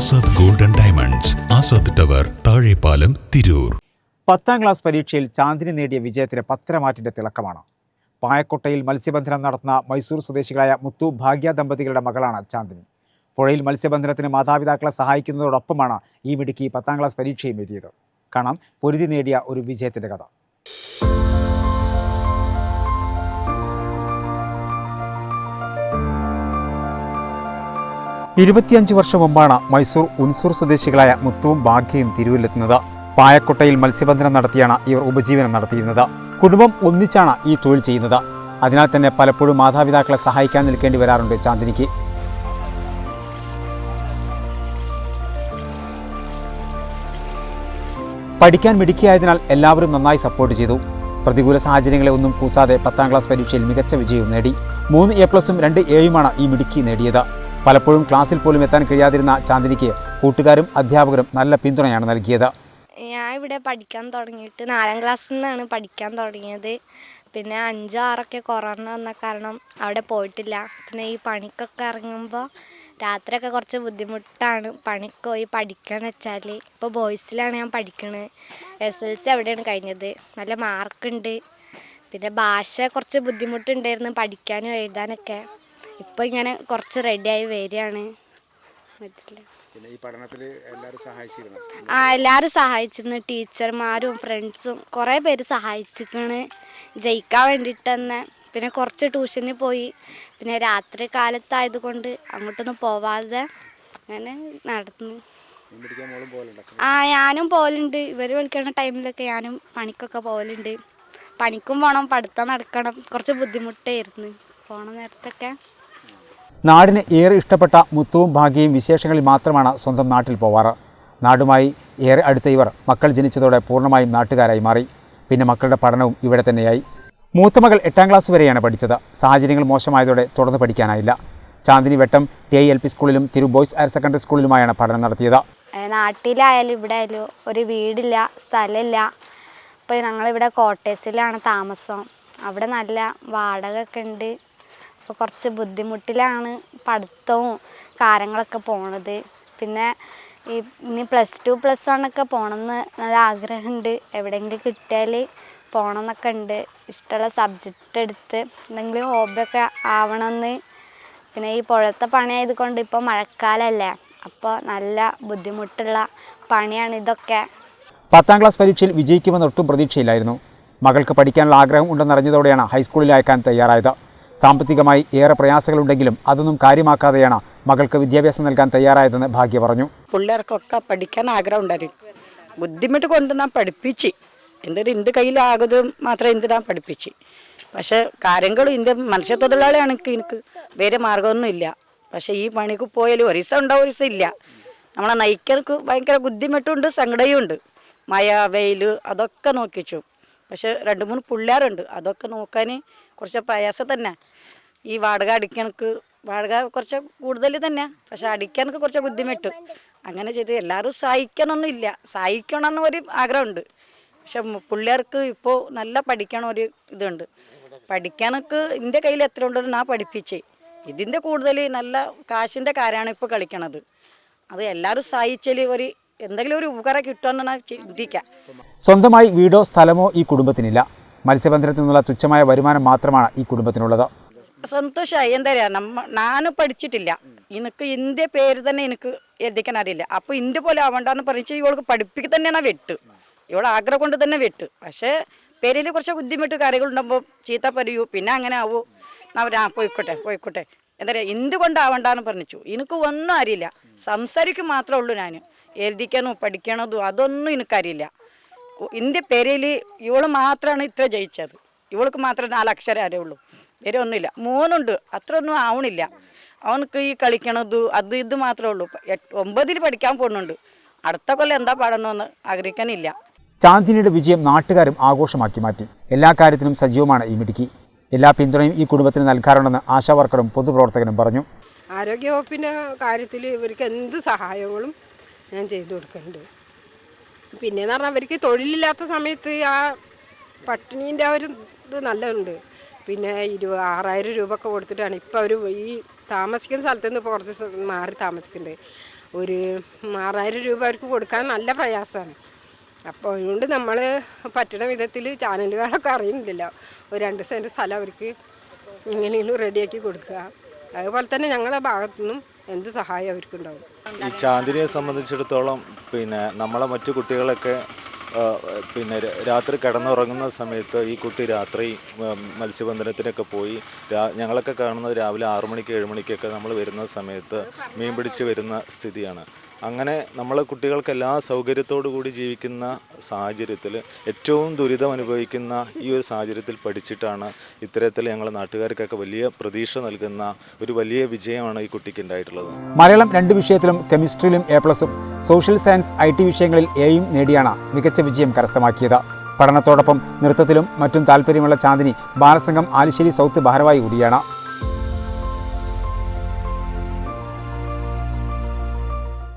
Azad golden diamonds Azad tower Thazhepalam Tirur. പത്താം class പരീക്ഷയിൽ ചാന്ദിനി നേടിയ വിജയത്തിന് പത്തരമാറ്റിന്റെ തിളക്കമാണ്. പായക്കൊട്ടയിൽ മത്സ്യബന്ധനം നടത്തുന്ന മൈസൂർ സ്വദേശികളായ മുത്തു ഭാഗ്യ ദമ്പതികളുടെ മകളാണ് ചാന്ദിനി. പുഴയിൽ മത്സ്യബന്ധനത്തിന് മാതാപിതാക്കളെ സഹായിക്കുന്നതോടൊപ്പമാണ് ഈ മിടുക്കി പത്താം ക്ലാസ് പരീക്ഷയും എഴുതിയത്. കാണാം പൊരുതി നേടിയ ഒരു വിജയത്തിന്റെ കഥ. ഇരുപത്തിയഞ്ച് വർഷം മുമ്പാണ് മൈസൂർ ഉൻസൂർ സ്വദേശികളായ മുത്തുവും ഭാഗ്യയും തിരുവിലെത്തുന്നത് പായക്കൊട്ടയിൽ മത്സ്യബന്ധനം നടത്തിയാണ് ഇവർ ഉപജീവനം നടത്തിയിരുന്നത്. കുടുംബം ഒന്നിച്ചാണ് ഈ തൊഴിൽ ചെയ്യുന്നത്. അതിനാൽ തന്നെ പലപ്പോഴും മാതാപിതാക്കളെ സഹായിക്കാൻ നിൽക്കേണ്ടി വരാറുണ്ട് ചാന്ദിനിക്ക്. പഠിക്കാൻ മിടുക്കിയായതിനാൽ എല്ലാവരും നന്നായി സപ്പോർട്ട് ചെയ്തു. പ്രതികൂല സാഹചര്യങ്ങളെ ഒന്നും കൂസാതെ പത്താം ക്ലാസ് പരീക്ഷയിൽ മികച്ച വിജയവും നേടി. മൂന്ന് എ പ്ലസും രണ്ട് എയുമാണ് ഈ മിടുക്കി നേടിയത്. പലപ്പോഴും ക്ലാസ്സിൽ പോലും എത്താൻ കഴിയാതിരുന്ന ചാന്ദിനിക്ക് കൂട്ടുകാരും അധ്യാപകരും നല്ല പിന്തുണയാണ് നൽകിയത്. ഞാൻ ഇവിടെ പഠിക്കാൻ തുടങ്ങിയിട്ട് നാലാം ക്ലാസ്സിൽ നിന്നാണ് പഠിക്കാൻ തുടങ്ങിയത്. പിന്നെ അഞ്ചോ ആറൊക്കെ കൊറോണ വന്ന കാരണം അവിടെ പോയിട്ടില്ല. പിന്നെ ഈ പണിക്കൊക്കെ ഇറങ്ങുമ്പോൾ രാത്രിയൊക്കെ കുറച്ച് ബുദ്ധിമുട്ടാണ്. പണിക്ക് പോയി പഠിക്കണം വെച്ചാൽ ഇപ്പോൾ ബോയ്സിലാണ് ഞാൻ പഠിക്കണത് എസ് എൽ സി അവിടെയാണ് കഴിഞ്ഞത്. നല്ല മാർക്കുണ്ട് പിന്നെ ഭാഷ കുറച്ച് ബുദ്ധിമുട്ടുണ്ടായിരുന്നു പഠിക്കാനും എഴുതാനൊക്കെ. ഇപ്പോൾ ഇങ്ങനെ കുറച്ച് റെഡിയായി വരികയാണ്. പറ്റില്ല പിന്നെ ഈ പഠനത്തിൽ എല്ലാവരും സഹായിച്ചിരുന്നു? ആ എല്ലാവരും സഹായിച്ചിരുന്നു. ടീച്ചർമാരും ഫ്രണ്ട്സും കുറേ പേര് സഹായിച്ചിരിക്കണ്. ജയിക്കാൻ വേണ്ടിയിട്ട് തന്നെ പിന്നെ കുറച്ച് ട്യൂഷന് പോയി. പിന്നെ രാത്രി കാലത്തായതുകൊണ്ട് അങ്ങോട്ടൊന്നും പോവാതെ അങ്ങനെ നടന്നു. ആ ഞാനും പോലുണ്ട് ഇവർ വിളിക്കുന്ന ടൈമിലൊക്കെ ഞാനും പണിക്കൊക്കെ പോലുണ്ട് പണിക്കും പോകണം പഠിത്തം നടക്കണം. കുറച്ച് ബുദ്ധിമുട്ടായിരുന്നു. പോണ നേരത്തൊക്കെ. നാടിന് ഏറെ ഇഷ്ടപ്പെട്ട മുത്തുവും ഭാഗ്യയും വിശേഷങ്ങളിൽ മാത്രമാണ് സ്വന്തം നാട്ടിൽ പോവാറ്. നാടുമായി ഏറെ അടുത്ത ഇവർ മക്കൾ ജനിച്ചതോടെ പൂർണമായും നാട്ടുകാരായി മാറി. പിന്നെ മക്കളുടെ പഠനവും ഇവിടെ തന്നെയായി. മൂത്ത മകൾ എട്ടാം ക്ലാസ് വരെയാണ് പഠിച്ചത്. സാഹചര്യങ്ങൾ മോശമായതോടെ തുടർന്ന് പഠിക്കാനായില്ല. Chandini Vettam T I L P സ്കൂളിലും തിരു ബോയ്സ് ഹയർ സെക്കൻഡറി സ്കൂളിലുമായാണ് പഠനം നടത്തിയത്. നാട്ടിലായാലും ഇവിടെ ആയാലും ഒരു വീടില്ല സ്ഥലമില്ല. ഇപ്പോൾ ഞങ്ങളിവിടെ കോട്ടേഴ്സിലാണ് താമസം. അവിടെ നല്ല വാടകയൊക്കെ ഉണ്ട്. അപ്പോൾ കുറച്ച് ബുദ്ധിമുട്ടിലാണ് പഠിത്തവും കാര്യങ്ങളൊക്കെ പോണത്. പിന്നെ ഈ ഇനി പ്ലസ് ടു പ്ലസ് വണ്ണൊക്കെ പോകണമെന്ന് നല്ല ആഗ്രഹമുണ്ട് എവിടെയെങ്കിലും കിട്ടിയാൽ പോകണം എന്നൊക്കെ ഉണ്ട് ഇഷ്ടമുള്ള സബ്ജക്റ്റ് എടുത്ത് എന്തെങ്കിലും ഹോബിയൊക്കെ ആവണമെന്ന് പിന്നെ ഈ പുഴത്തെ പണിയായത് കൊണ്ട് ഇപ്പോൾ മഴക്കാലമല്ലേ അപ്പോൾ നല്ല ബുദ്ധിമുട്ടുള്ള പണിയാണ് ഇതൊക്കെ. പത്താം ക്ലാസ് പരീക്ഷയിൽ വിജയിക്കുമെന്ന് ഒട്ടും പ്രതീക്ഷയില്ലായിരുന്നു. മകൾക്ക് പഠിക്കാനുള്ള ആഗ്രഹം ഉണ്ടെന്നറിഞ്ഞതോടെയാണ് ഹൈസ്കൂളിൽ അയക്കാൻ തയ്യാറായത്. സാമ്പത്തികമായി ഏറെ പ്രയാസങ്ങളുണ്ടെങ്കിലും അതൊന്നും കാര്യമാക്കാതെയാണ് മകൾക്ക് വിദ്യാഭ്യാസം നൽകാൻ തയ്യാറായതെന്ന് ഭാഗ്യ പറഞ്ഞു. പിള്ളേർക്കൊക്കെ പഠിക്കാൻ ആഗ്രഹം ഉണ്ടായിരുന്നു ബുദ്ധിമുട്ട് കൊണ്ട് ഞാൻ പഠിപ്പിച്ച്. എന്തൊരു ഇന്ത് കയ്യിലാകത് മാത്രമേ എന്ത് ഞാൻ പഠിപ്പിച്ച്? പക്ഷേ കാര്യങ്ങൾ ഇന്ത്യ മനുഷ്യ എനിക്ക് എനിക്ക് വേറെ മാർഗമൊന്നുമില്ല. പക്ഷേ ഈ പണിക്ക് പോയാലും ഒരു ദിവസം ഉണ്ടാവും ഒരു ദിവസം ഇല്ല. നമ്മളെ നയിക്കാനൊക്കെ ഭയങ്കര ബുദ്ധിമുട്ടുണ്ട് സങ്കടവും ഉണ്ട് മഴ വെയിൽ അതൊക്കെ നോക്കിച്ചു. പക്ഷെ രണ്ട് മൂന്ന് പിള്ളേരുണ്ട്. അതൊക്കെ നോക്കാൻ കുറച്ച് പ്രയാസം തന്നെ. ഈ വാടക അടിക്കണക്ക് വാടക കുറച്ച് കൂടുതൽ തന്നെ പക്ഷെ അടിക്കാനൊക്കെ കുറച്ച് ബുദ്ധിമുട്ട്. അങ്ങനെ ചെയ്ത് എല്ലാവരും സഹായിക്കാനൊന്നും ഇല്ല സഹായിക്കണമെന്ന് ഒരു ആഗ്രഹമുണ്ട്. പക്ഷെ പിള്ളേർക്ക് ഇപ്പോൾ നല്ല പഠിക്കണം ഒരു ഇതുണ്ട്. പഠിക്കാനൊക്കെ എന്റെ കയ്യിൽ എത്ര ഉണ്ടെന്ന് ഞാൻ പഠിപ്പിച്ചേ. ഇതിന്റെ കൂടുതൽ നല്ല കാശിന്റെ കാര്യമാണ് ഇപ്പോൾ കളിക്കണത്. അത് എല്ലാവരും സഹായിച്ചാൽ ഒരു എന്തെങ്കിലും ഒരു ഉപകാരം കിട്ടുമെന്ന് ഞാൻ ചിന്തിക്കാം. സ്വന്തമായി വീടോ സ്ഥലമോ ഈ കുടുംബത്തിനില്ല. മത്സ്യബന്ധനത്തിൽ നിന്നുള്ള തുച്ഛമായ വരുമാനം മാത്രമാണ് ഈ കുടുംബത്തിനുള്ളത്. സന്തോഷമായി എന്താ പറയുക നമ്മ നാനും പഠിച്ചിട്ടില്ല. എനിക്ക് എന്റെ പേര് തന്നെ എനിക്ക് എഴുതിക്കാൻ അറിയില്ല. അപ്പോൾ ഇന്റെ പോലെ ആവണ്ടെന്ന് പറഞ്ഞ് ഇവൾക്ക് പഠിപ്പിക്കുക തന്നെയാണ് വെട്ട്. ഇവൾ ആഗ്രഹം കൊണ്ട് തന്നെ വെട്ട്. പക്ഷേ പേരിൽ കുറച്ച് ബുദ്ധിമുട്ട് കാര്യങ്ങളുണ്ടാകുമ്പോൾ ചീത്ത പറയൂ. പിന്നെ അങ്ങനെ ആവൂ. ആ പോയിക്കോട്ടെ പോയിക്കോട്ടെ. എന്താ പറയുക എന്തുകൊണ്ടാവണ്ടെന്ന് പറഞ്ഞു എനിക്ക് ഒന്നും അറിയില്ല. സംസാരിക്കും മാത്രമേ ഉള്ളൂ ഞാൻ എഴുതിക്കാനോ പഠിക്കണതോ അതൊന്നും എനിക്കറിയില്ല എന്റെ പേരിൽ ഇവൾ മാത്രമാണ് ഇത്ര ജയിച്ചത്. ഇവൾക്ക് മാത്രമേ നാലക്ഷരം അറിയുള്ളൂ. വേറെ ഒന്നുമില്ല മൂന്നുണ്ട് അത്ര ഒന്നും ആവണില്ല. അവനക്ക് ഈ കളിക്കണത് അത് ഇത് മാത്രമേ ഉള്ളൂ. ഒമ്പതിൽ പഠിക്കാൻ പോകുന്നുണ്ട്. അടുത്ത കൊല്ലം എന്താ പാടണമെന്ന് ആഗ്രഹിക്കാനില്ല. ചാന്ദിനിയുടെ വിജയം നാട്ടുകാരും ആഘോഷമാക്കി മാറ്റി. എല്ലാ കാര്യത്തിലും സജീവമാണ് ഈ മിടുക്കി. എല്ലാ പിന്തുണയും ഈ കുടുംബത്തിന് നൽകാറുണ്ടെന്ന് ആശാവർക്കറും പൊതുപ്രവർത്തകനും പറഞ്ഞു. ആരോഗ്യവകുപ്പിന്റെ കാര്യത്തിൽ ഇവർക്ക് എന്ത് സഹായങ്ങളും ഞാൻ ചെയ്തു കൊടുക്കുന്നുണ്ട്. പിന്നെന്ന് പറഞ്ഞാൽ അവർക്ക് തൊഴിലില്ലാത്ത സമയത്ത് ആ പട്ടിണീന്റെ ഒരു ഇത് നല്ലുണ്ട് പിന്നെ ഇരു ആറായിരം രൂപ ഒക്കെ കൊടുത്തിട്ടാണ്. ഇപ്പോൾ അവർ ഈ താമസിക്കുന്ന സ്ഥലത്ത് നിന്ന് കുറച്ച് മാറി താമസിക്കുന്നുണ്ട് ഒരു ആറായിരം രൂപ അവർക്ക് കൊടുക്കാൻ നല്ല പ്രയാസമാണ് അപ്പോൾ അതുകൊണ്ട് നമ്മൾ പറ്റുന്ന വിധത്തിൽ ചാനലുകളൊക്കെ അറിയുന്നില്ലല്ലോ. ഒരു രണ്ട് സെന്റ് സ്ഥലം അവർക്ക് ഇങ്ങനെയൊന്നും റെഡിയാക്കി കൊടുക്കുക. അതുപോലെ തന്നെ ഞങ്ങളുടെ ഭാഗത്തു നിന്നും എന്ത് സഹായം അവർക്കുണ്ടാവും. ഈ ചാന്ദിനിയെ സംബന്ധിച്ചിടത്തോളം പിന്നെ നമ്മളെ മറ്റു കുട്ടികളൊക്കെ പിന്നെ രാത്രി കിടന്നുറങ്ങുന്ന സമയത്ത് ഈ കുട്ടി രാത്രി മത്സ്യബന്ധനത്തിനൊക്കെ പോയി. ഞങ്ങളൊക്കെ കാണുന്നത് രാവിലെ ആറു മണിക്ക് ഏഴ് മണിക്കൊക്കെ നമ്മൾ വരുന്ന സമയത്ത് മീൻ പിടിച്ച് വരുന്ന സ്ഥിതിയാണ്. അങ്ങനെ നമ്മൾ കുട്ടികൾക്ക് എല്ലാ സൗകര്യത്തോടു കൂടി ജീവിക്കുന്ന സാഹചര്യത്തിൽ ഏറ്റവും ദുരിതം അനുഭവിക്കുന്ന ഈ ഒരു സാഹചര്യത്തിൽ പഠിച്ചിട്ടാണ് ഇത്തരത്തിൽ ഞങ്ങൾ നാട്ടുകാർക്കൊക്കെ വലിയ പ്രതീക്ഷ നൽകുന്ന ഒരു വലിയ വിജയമാണ് ഈ കുട്ടിക്ക് ഉണ്ടായിട്ടുള്ളത്. മലയാളം രണ്ട് വിഷയത്തിലും കെമിസ്ട്രിയിലും എ പ്ലസും സോഷ്യൽ സയൻസ് ഐ ടി വിഷയങ്ങളിൽ എയും നേടിയാണ് മികച്ച വിജയം കരസ്ഥമാക്കിയത്. പഠനത്തോടൊപ്പം നൃത്തത്തിലും മറ്റും താല്പര്യമുള്ള ചാന്ദിനി ബാലസംഘം ആലിശ്ശേരി സൗത്ത് ഭാരവായി കൂടിയാണ്.